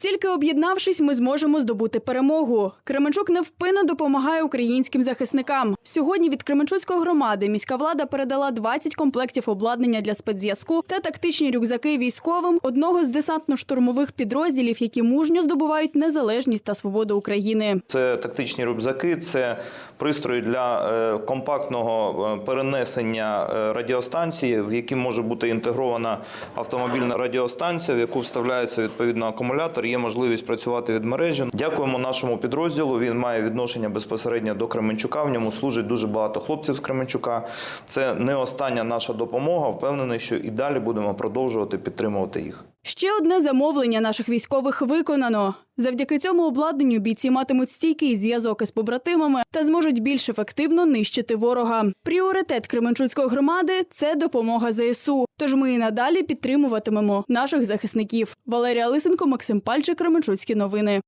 Тільки об'єднавшись, ми зможемо здобути перемогу. Кременчук невпинно допомагає українським захисникам. Сьогодні від Кременчуцької громади міська влада передала 20 комплектів обладнання для спецзв'язку та тактичні рюкзаки військовим одного з десантно-штурмових підрозділів, які мужньо здобувають незалежність та свободу України. Це тактичні рюкзаки, це пристрої для е, компактного е, перенесення е, радіостанції, в які може бути інтегрована автомобільна радіостанція, в яку вставляється відповідно акумулятор. Є можливість працювати від мережі. Дякуємо нашому підрозділу. Він має відношення безпосередньо до Кременчука. В ньому служить дуже багато хлопців з Кременчука. Це не остання наша допомога. Впевнений, що і далі будемо продовжувати підтримувати їх. Ще одне замовлення наших військових виконано. Завдяки цьому обладнанню бійці матимуть стійкий зв'язок із побратимами та зможуть більш ефективно нищити ворога. Пріоритет Кременчуцької громади це допомога ЗСУ. Тож ми і надалі підтримуватимемо наших захисників. Валерія Лисенко, Максим Пальчик, Кременчуцькі новини.